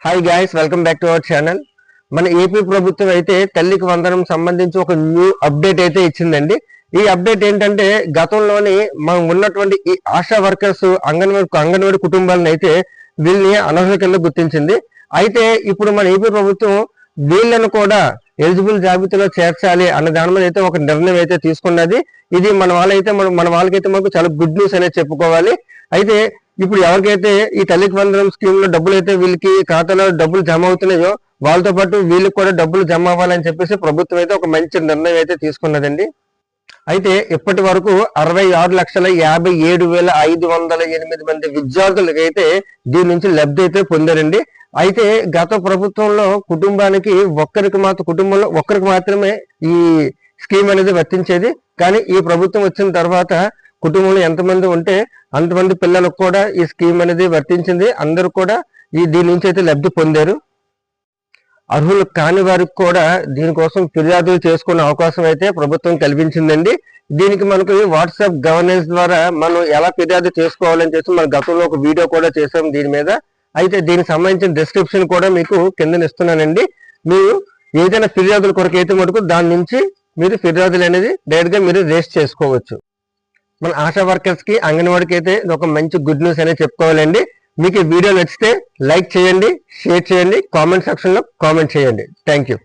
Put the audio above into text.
Hi guys welcome back to our channel మన AP ప్రభుత్వం అయితే తల్లికి వందనం సంబంధించి ఒక న్యూ అప్డేట్ అయితే ఇచ్చిందండి. ఈ అప్డేట్ ఏంటంటే గతంలోని మనం ఉన్నటువంటి ఈ ఆశా వర్కర్స్ అంగన్వాడి అంగన్వాడి కుటుంబాలను అయితే వీళ్ళని అనర్హుల కింద గుర్తించింది. అయితే ఇప్పుడు మన ఏపీ ప్రభుత్వం వీళ్ళను కూడా ఎలిజిబుల్ జాబితాలో చేర్చాలి అన్న దాని మీద అయితే ఒక నిర్ణయం అయితే తీసుకున్నది. ఇది మన వాళ్ళైతే మన మన వాళ్ళకైతే మనకు చాలా గుడ్ న్యూస్ అనేది చెప్పుకోవాలి. అయితే ఇప్పుడు ఎవరికైతే ఈ తల్లికి వందనం స్కీమ్లో డబ్బులు అయితే వీళ్ళకి ఖాతాలో డబ్బులు జమ అవుతున్నాయో వాళ్ళతో పాటు వీళ్ళకి కూడా డబ్బులు జమ అవ్వాలని చెప్పేసి ప్రభుత్వం అయితే ఒక మంచి నిర్ణయం అయితే తీసుకున్నదండి. అయితే ఇప్పటి వరకు అరవై ఆరు లక్షల యాభై ఏడు వేల ఐదు వందల ఎనిమిది మంది విద్యార్థులకి అయితే దీని నుంచి లబ్ధి అయితే పొందారండి. అయితే గత ప్రభుత్వంలో కుటుంబానికి ఒక్కరికి మాత్రం కుటుంబంలో ఒక్కరికి మాత్రమే ఈ స్కీమ్ అనేది వర్తించేది. కానీ ఈ ప్రభుత్వం వచ్చిన తర్వాత కుటుంబంలో ఎంతమంది ఉంటే అంతమంది పిల్లలకు కూడా ఈ స్కీమ్ అనేది వర్తించింది. అందరూ కూడా ఈ దీని నుంచి అయితే లబ్ధి పొందారు. అర్హులు కాని వారికి కూడా దీనికోసం ఫిర్యాదులు చేసుకునే అవకాశం అయితే ప్రభుత్వం కల్పించిందండి దీనికి మనకు వాట్సాప్ గవర్నెన్స్ ద్వారా మనం ఎలా ఫిర్యాదు చేసుకోవాలని చెప్పి మన గతంలో ఒక వీడియో కూడా చేసాం దీని మీద. అయితే దీనికి సంబంధించిన డిస్క్రిప్షన్ కూడా మీకు కింద ఇస్తున్నానండి. మీరు ఏదైనా ఫిర్యాదుల కొరకు అయితే మటుకు దాని నుంచి మీరు ఫిర్యాదులు అనేది డైరెక్ట్గా మీరు రేస్ట్ చేసుకోవచ్చు. మన ఆశా వర్కర్స్కి అంగన్వాడికి అయితే ఇది ఒక మంచి గుడ్ న్యూస్ అనేది చెప్పుకోవాలండి. మీకు ఈ వీడియో నచ్చితే లైక్ చేయండి షేర్ చేయండి కామెంట్ సెక్షన్లో కామెంట్ చేయండి. Thank you.